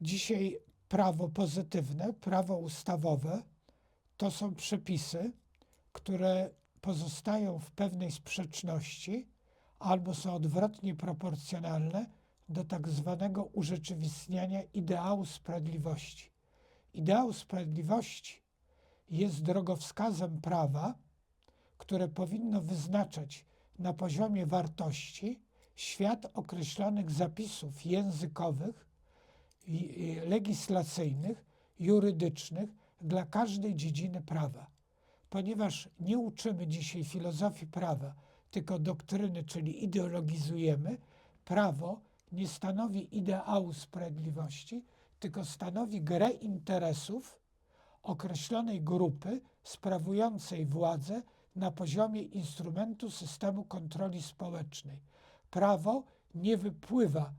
Dzisiaj prawo pozytywne, prawo ustawowe to są przepisy, które pozostają w pewnej sprzeczności albo są odwrotnie proporcjonalne do tak zwanego urzeczywistniania ideału sprawiedliwości. Ideał sprawiedliwości jest drogowskazem prawa, które powinno wyznaczać na poziomie wartości świat określonych zapisów językowych, legislacyjnych, jurydycznych dla każdej dziedziny prawa. Ponieważ nie uczymy dzisiaj filozofii prawa, tylko doktryny, czyli ideologizujemy, prawo nie stanowi ideału sprawiedliwości, tylko stanowi grę interesów określonej grupy sprawującej władzę na poziomie instrumentu systemu kontroli społecznej. Prawo nie wypływa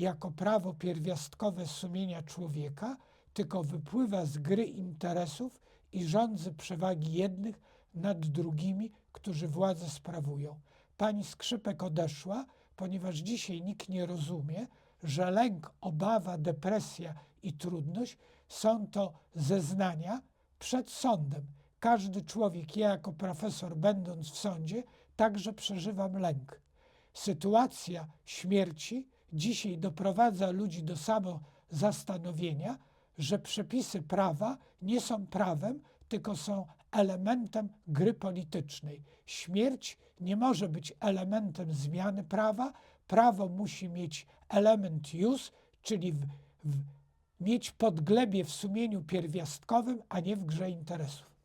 jako prawo pierwiastkowe sumienia człowieka, tylko wypływa z gry interesów i rządzy przewagi jednych nad drugimi, którzy władzę sprawują. Pani Skrzypek odeszła, ponieważ dzisiaj nikt nie rozumie, że lęk, obawa, depresja i trudność są to zeznania przed sądem. Każdy człowiek, ja jako profesor, będąc w sądzie, także przeżywam lęk. Sytuacja śmierci dzisiaj doprowadza ludzi do samozastanowienia, że przepisy prawa nie są prawem, tylko są elementem gry politycznej. Śmierć nie może być elementem zmiany prawa. Prawo musi mieć element jus, czyli w, w, mieć podglebie w sumieniu pierwiastkowym, a nie w grze interesów.